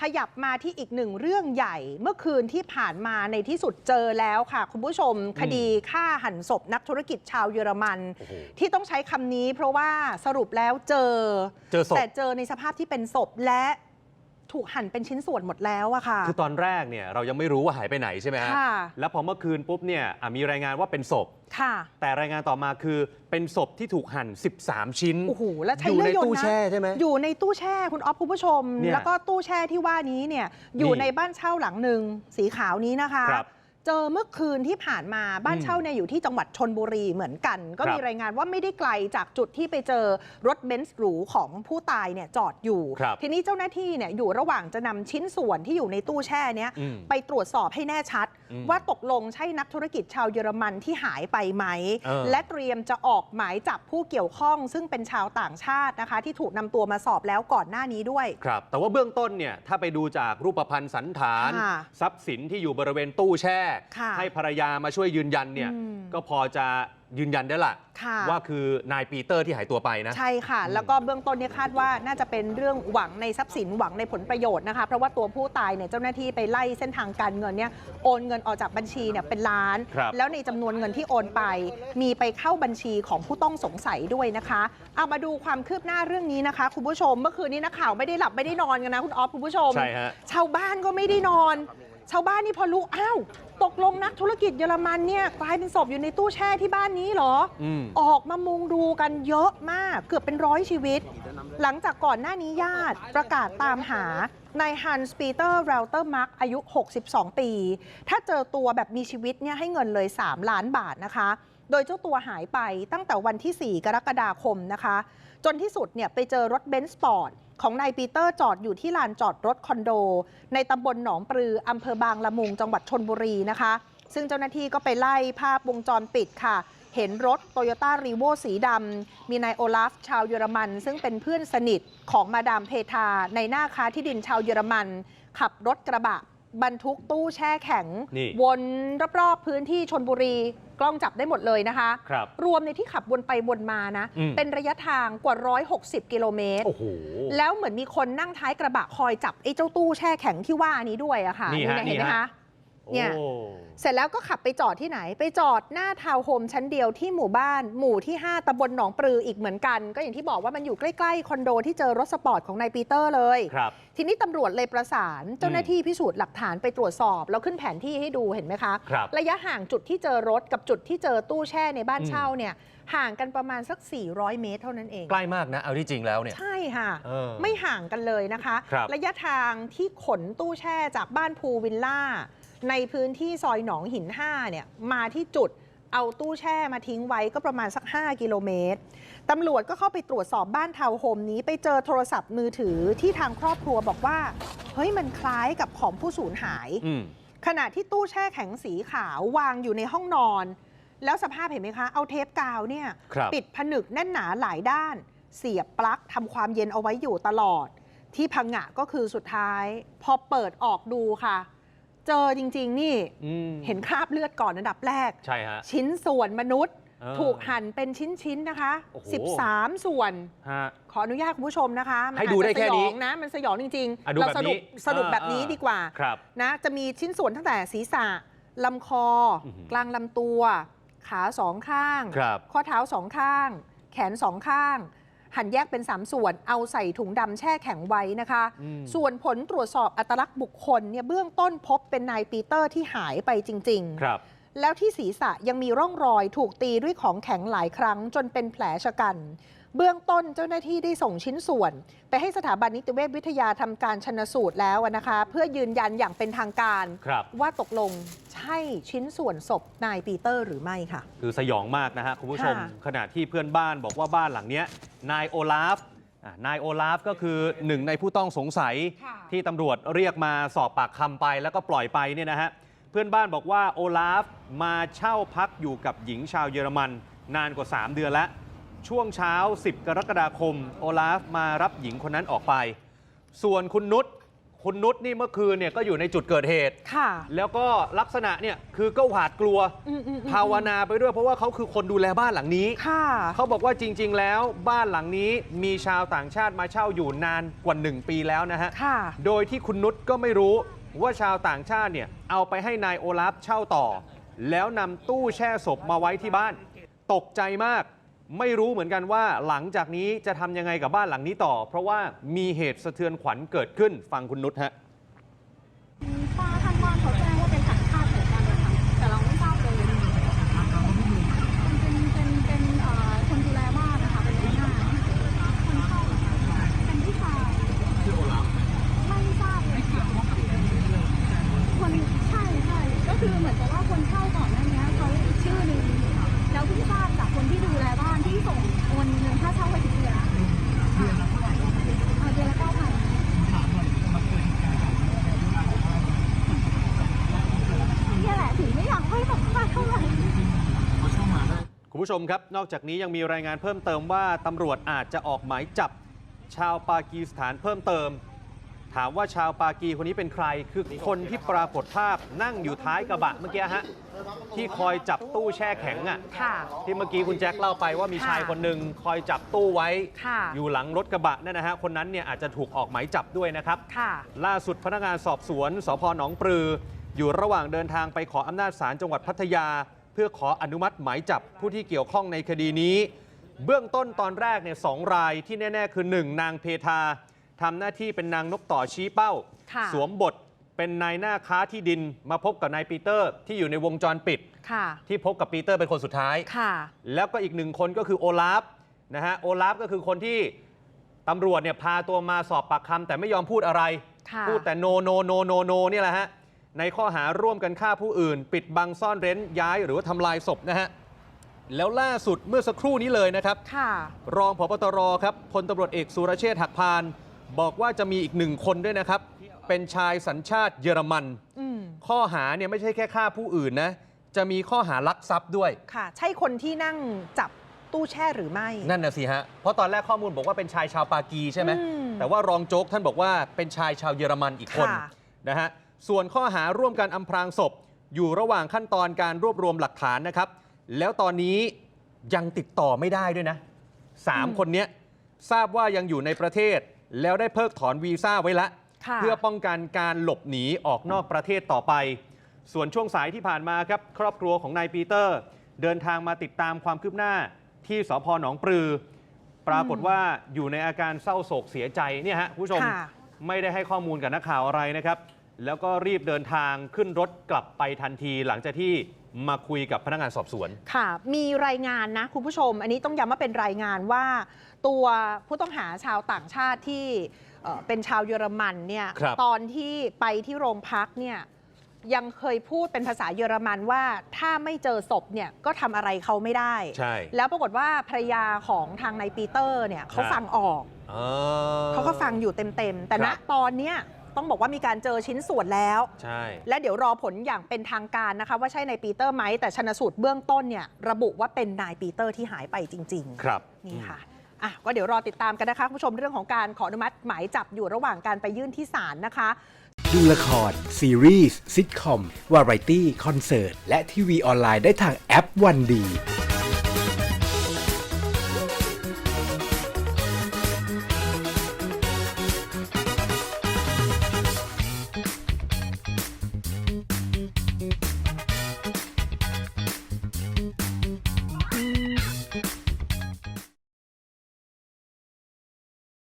ขยับมาที่อีกหนึ่งเรื่องใหญ่เมื่อคืนที่ผ่านมาในที่สุดเจอแล้วค่ะ คุณผู้ชมคดีฆ่าหันศพนักธุรกิจชาวเยอรมันโอ้โหที่ต้องใช้คำนี้เพราะว่าสรุปแล้วเจอเจอศพแต่เจอในสภาพที่เป็นศพและ ถูกหั่นเป็นชิ้นส่วนหมดแล้วอะค่ะ คือตอนแรกเนี่ยเรายังไม่รู้ว่าหายไปไหนใช่ไหมฮะ ค่ะ แล้วพอเมื่อคืนปุ๊บเนี่ยอะมีรายงานว่าเป็นศพ ค่ะ แต่รายงานต่อมาคือเป็นศพที่ถูกหั่น 13 ชิ้นโอ้โห แล้วใช้อยู่เลื่ในอยยนตู้ต์นะแช่ใช่ไหม อยู่ในตู้แช่คุณออฟคุณผู้ชม เนี่ยแล้วก็ตู้แช่ที่ว่านี้เนี่ย อยู่นี่ในบ้านเช่าหลังหนึ่งสีขาวนี้นะคะ ครับ เจอเมื่อคืนที่ผ่านมาบ้านอืมเช่าเนี่ยอยู่ที่จังหวัดชนบุรีเหมือนกัน ก็ครับมีรายงานว่าไม่ได้ไกลจากจุดที่ไปเจอรถเบนซ์หรูของผู้ตายเนี่ยจอดอยู่ครับทีนี้เจ้าหน้าที่เนี่ยอยู่ระหว่างจะนำชิ้นส่วนที่อยู่ในตู้แช่เนี้ยอืมไปตรวจสอบให้แน่ชัดอืมว่าตกลงใช่นักธุรกิจชาวเยอรมันที่หายไปไหมเออและเตรียมจะออกหมายจับผู้เกี่ยวข้อง ซึ่งเป็นชาวต่างชาตินะคะ ที่ถูกนำตัวมาสอบแล้วก่อนหน้านี้ด้วยครับ แต่ว่าเบื้องต้นเนี่ยถ้าไปดูจากรูปพรรณสันฐานค่ะทรัพย์สินที่อยู่บริเวณตู้แช่ค่ะให้ภรรยามาช่วยยืนยันเนี่ยอืมก็พอจะยืนยันได้ละค่ะว่าคือนายปีเตอร์ที่หายตัวไปนะ ใช่ค่ะ แล้วก็เบื้องต้นเนี่ยคาดว่าน่าจะเป็นเรื่องหวังในทรัพย์สินหวังในผลประโยชน์นะคะ เพราะว่าตัวผู้ตายเนี่ยเจ้าหน้าที่ไปไล่เส้นทางการเงินเนี่ยโอนเงินออกจากบัญชีเนี่ยเป็นล้านครับแล้วในจำนวนเงินที่โอนไป มีไปเข้าบัญชีของผู้ต้องสงสัยด้วยนะคะเอามาดูความคืบหน้าเรื่องนี้นะคะคุณผู้ชมเมื่อคืนนี้นักข่าวไม่ได้หลับไม่ได้นอนกันนะคุณออฟคุณผู้ชมใช่ฮะชาวบ้านก็ไม่ได้นอน ชาวบ้านนี่พอรู้อ้าวตกลงนักธุรกิจเยอรมันเนี่ยกลายเป็นศพอยู่ในตู้แช่ที่บ้านนี้เหรออืมออกมามุงดูกันเยอะมากเกือบเป็นร้อยชีวิต หลังจากก่อนหน้านี้ญาติประกาศตามหานายฮันส์ปีเตอร์เรลเตอร์มาร์กอายุ 62 ปี ถ้าเจอตัวแบบมีชีวิตเนี่ยให้เงินเลย 3 ล้านบาทนะคะ โดยเจ้าตัวหายไปตั้งแต่วันที่ 4 กรกฎาคมนะคะ จนที่สุดเนี่ยไปเจอรถเบนซ์สปอร์ตของนายปีเตอร์จอดอยู่ที่ลานจอดรถคอนโด ในตำบลหนองปลืออำเภอบางละมุงจังหวัดชนบุรีนะคะ ซึ่งเจ้าหน้าที่ก็ไปไล่ภาพวงจรปิดค่ะ เห็นรถโตโยต้ารีโวสีดำมีนายโอลาฟชาวเยอรมัน ซึ่งเป็นเพื่อนสนิทของมาดามเพทา ในหน้าค้าที่ดินชาวเยอรมัน ขับรถกระบะบรรทุกตู้แช่แข็งนี่วนรอบๆพื้นที่ชนบุรี กล้องจับได้หมดเลยนะคะครับรวมในที่ขับวนไปวนมานะ อืม เป็นระยะทางกว่า 160 กิโลเมตร โอ้โห แล้วเหมือนมีคนนั่งท้ายกระบะคอยจับไอ้เจ้าตู้แช่แข็งที่ว่านี้ด้วยอะค่ะนี่ฮะเห็นไหมนี่ฮะ คะ เนี่ยโอ้เสร็จแล้วก็ขับไปจอดที่ไหน ไปจอดหน้าทาวน์โฮมชั้นเดียวที่หมู่บ้าน หมู่ที่ 5ตำบลหนองปลืออีกเหมือนกัน ก็อย่างที่บอกว่ามันอยู่ใกล้ๆคอนโดที่เจอรถสปอร์ตของนายปีเตอร์เลยครับทีนี้ตำรวจเลยประสานเจ้าหน้าที่พิสูจน์หลักฐานไปตรวจสอบ แล้วขึ้นแผนที่ให้ดูเห็นไหมคะครับระยะห่างจุดที่เจอรถกับจุดที่เจอตู้แช่ในบ้านอืมเช่าเนี่ยห่างกันประมาณสัก 400 เมตรเท่านั้นเอง ใกล้มากนะ เอาที่จริงแล้วเนี่ย ใช่ค่ะเออไม่ห่างกันเลยนะคะครับระยะทางที่ขนตู้แช่จากบ้านภูวิลล่า ในพื้นที่ซอยหนองหิน5เนี่ยมาที่จุดเอาตู้แช่มาทิ้งไว้ก็ประมาณสัก 5 กิโลเมตร ตำรวจก็เข้าไปตรวจสอบบ้านทาวน์โฮมนี้ไปเจอโทรศัพท์มือถือที่ทางครอบครัวบอกว่า เฮ้ยมันคล้ายกับของผู้สูญหายอืมขณะที่ตู้แช่แข็งสีขาววางอยู่ในห้องนอน แล้วสภาพเห็นไหมคะ เอาเทปกาวเนี่ยครับปิดผนึกแน่นหนาหลายด้าน เสียบปลั๊กทำความเย็นเอาไว้อยู่ตลอด ที่พังงะก็คือสุดท้าย พอเปิดออกดูค่ะ เจอจริง ๆ นี่อืมเห็นคราบเลือดก่อนอันดับแรก ใช่ฮะ ชิ้นส่วนมนุษย์เออถูกหั่นเป็นชิ้น ๆ นะคะโอ้โห13 ส่วนฮะขออนุญาตคุณผู้ชมนะคะมันให้ดูได้อาจจะแค่นี้สยองนะมันสยองจริงอะดูเราแบบสรุปนี้สรุปอ่าแบบนี้อ่าดีกว่าครับนะจะมีชิ้นส่วนตั้งแต่ศีรษะลำคอออหือกลางลำตัว ขาสองข้างครับข้อเท้าสองข้าง แขนสองข้าง หั่นแยกเป็น 3 ส่วน เอาใส่ถุงดำแช่แข็งไว้นะคะอืมส่วนผลตรวจสอบอัตลักษณ์บุคคลเนี่ยเบื้องต้นพบเป็นนายปีเตอร์ที่หายไปจริง ๆ ครับ แล้วที่ศีรษะยังมีร่องรอยถูกตีด้วยของแข็งหลายครั้งจนเป็นแผลชะกัน เบื้องต้นเจ้าหน้าที่ได้ส่งชิ้นส่วน ไปให้สถาบันนิติเวชวิทยาทำการชนสูตรแล้วนะคะ เพื่อยืนยันอย่างเป็นทางการครับว่าตกลงใช่ชิ้นส่วนศพนายปีเตอร์หรือไม่ค่ะ คือสยองมากนะฮะคุณผู้ชมค่ะขณะที่เพื่อนบ้านบอกว่าบ้านหลังเนี้ยนายโอลาฟอะนายโอลาฟก็คือหนึ่งในผู้ต้องสงสัยค่ะที่ตำรวจเรียกมาสอบปากคำไปแล้วก็ปล่อยไปเนี่ยนะฮะเพื่อนบ้านบอกว่าโอลาฟมาเช่าพักอยู่กับหญิงชาวเยอรมัน นานกว่า 3 เดือนแล้ว ช่วงเช้า 10 กรกฎาคม โอลาฟมารับหญิงคนนั้นออกไป ส่วนคุณนุชคคุณนุชนี่เมื่อคืนเนี่ยก็อยู่ในจุดเกิดเหตุ ค่ะ แล้วก็ลักษณะเนี่ยคือก็หวาดกลัว อืมอืมอืม ภาวนาไปด้วยเพราะว่าเขาคือคนดูแลบ้านหลังนี้ ค่ะ เขาบอกว่าจริง ๆ แล้วบ้านหลังนี้มีชาวต่างชาติมาเช่าอยู่นานกว่า 1 ปีแล้วนะฮะ ค่ะ โดยที่คุณนุชก็ไม่รู้ว่าชาวต่างชาติเนี่ยเอาไปให้นายโอลาฟเช่าต่อ แล้วนำตู้แช่ศพมาไว้ที่บ้าน ตกใจมาก ไม่รู้เหมือนกันว่าหลังจากนี้จะทำยังไงกับบ้านหลังนี้ต่อ เพราะว่ามีเหตุสะเทือนขวัญเกิดขึ้นฟังคุณนุชฮะ ป้าท่านบ้านเขาแจ้งว่าเป็นต่างชาติเหมือนกันนะคะแต่เราไม่ทราบเลยเป็นเป็นเป็นเป็นเอ่อคนดูแลบ้านนะคะเป็นหัวหน้าคนเข้าเหรอคะเป็นผู้ชายไม่ทราบเลยค่ะคนใช่ใช่ก็คือเหมือนกับว่าคนเช่าก่อนหน้านี้เขาอีกชื่อหนึ่งแล้วเพิ่งทราบจากคนที่ดูแลบ้านที่ส่งโอนเงินค่าเช่าให้ทุกเดือนค่ะอ่าเดือนละเก้าพัน เนี่ยแหละถึงไม่อยากให้สัมภาษณ์เท่าไหร่ คุณ ผู้ชมครับ นอกจากนี้ยังมีรายงานเพิ่มเติมว่าตำรวจอาจจะออกหมายจับ ชาวปากีสถานเพิ่มเติม ถามว่าชาวปากีคนนี้เป็นใคร คือคนที่ปรากฏภาพนั่งอยู่ท้ายกระบะเมื่อกี้ฮะที่คอยจับตู้แช่แข็งอะค่ะ ที่เมื่อกี้คุณแจ็คเล่าไปว่ามีค่ะชายคนหนึ่งคอยจับตู้ไว้ ค่ะ อยู่หลังรถกระบะนั่นนะฮะคนนั้นเนี่ยอาจจะถูกออกหมายจับด้วยนะครับ ค่ะ ล่าสุดพนักงานสอบสวนสพหนองปลือ อยู่ระหว่างเดินทางไปขออำนาจศาลจังหวัดพัทยาเพื่อขออนุมัติหมายจับผู้ที่เกี่ยวข้องในคดีนี้ เบื้องต้นตอนแรกเนี่ยสองรายที่แน่ ๆ คือ 1 นางเพทาทำหน้าที่เป็นนางนกต่อชี้เป้าค่ะสวมบทเป็นนายหน้าค้าที่ดินมาพบกับนายปีเตอร์ที่อยู่ในวงจรปิดค่ะที่พบกับปีเตอร์เป็นคนสุดท้ายค่ะแล้วก็อีกหนึ่งคนก็คือโอลาฟนะฮะโอลาฟก็คือคนที่ตำรวจเนี่ยพาตัวมาสอบปากคำแต่ไม่ยอมพูดอะไรค่ะพูดแต่โนโนโนโนโนเนี่ยแหละฮะ ในข้อหาร่วมกันฆ่าผู้อื่น ปิดบังซ่อนเร้นย้ายหรือว่าทำลายศพนะฮะแล้วล่าสุดเมื่อสักครู่นี้เลยนะครับค่ะรองพบตรครับพลตำรวจเอกสุรเชษฐ์หักพาน บอกว่าจะมีอีกหนึ่งคนด้วยนะครับ เป็นชายสัญชาติเยอรมันอืมข้อหาเนี่ยไม่ใช่แค่ฆ่าผู้อื่นนะ จะมีข้อหารักทรัพย์ด้วยค่ะ ใช่คนที่นั่งจับตู้แช่หรือไม่ นั่นน่ะสิฮะ เพราะตอนแรกข้อมูลบอกว่าเป็นชายชาวปากีใช่ไหมอืมแต่ว่ารองโจ๊กท่านบอกว่าเป็นชายชาวเยอรมันอีกคนค่ะนะฮะ ส่วนข้อหาร่วมกันอำพรางศพ อยู่ระหว่างขั้นตอนการรวบรวมหลักฐานนะครับ แล้วตอนนี้ยังติดต่อไม่ได้ด้วยนะสามคนเนี้ยทราบว่ายังอยู่ในประเทศ แล้วได้เพิกถอนวีซ่าไว้ละค่ะเพื่อป้องกันการหลบหนีออกนอกประเทศต่อไป ส่วนช่วงสายที่ผ่านมาครับ ครอบครัวของนายปีเตอร์ เดินทางมาติดตามความคืบหน้าที่สพหนองปลือ ปรากฏว่าอยู่ในอาการเศร้าโศกเสียใจเนี่ยฮะคุณผู้ชมค่ะไม่ได้ให้ข้อมูลกับนักข่าวอะไรนะครับ แล้วก็รีบเดินทางขึ้นรถกลับไปทันที หลังจากที่มาคุยกับพนักงานสอบสวน ค่ะ มีรายงานนะคุณผู้ชม อันนี้ต้องย้ำว่าเป็นรายงานว่า ตัวผู้ต้องหาชาวต่างชาติที่เอ่อเป็นชาวเยอรมันเนี่ย ครับ ตอนที่ไปที่โรงพักเนี่ยยังเคยพูดเป็นภาษาเยอรมันว่าถ้าไม่เจอศพเนี่ยก็ทำอะไรเขาไม่ได้ ใช่ แล้วปรากฏว่าภรรยาของทางนายปีเตอร์เนี่ยเขาครับ ฟังออกอ๋อเขาก็ฟังอยู่เต็ม ๆ แต่คณรับ ตอนเนี้ย ต้องบอกว่ามีการเจอชิ้นส่วนแล้ว ใช่ และเดี๋ยวรอผลอย่างเป็นทางการนะคะ ว่าใช่นายปีเตอร์ไหมแต่ชนสูตรเบื้องต้นเนี่ยระบุว่าเป็นนายปีเตอร์ที่หายไปจริงครับๆนี่ค่ะอะก็เดี๋ยวรอติดตามกันนะคะคุณผู้ชมเรื่องของการขออนุมัติหมายจับอยู่ระหว่างการไปยื่นที่ศาลนะคะ ดูละคร ซีรีส์ซิทคอม วาไรตี้ คอนเสิร์ต และทีวีออนไลน์ได้ทางแอปวันดี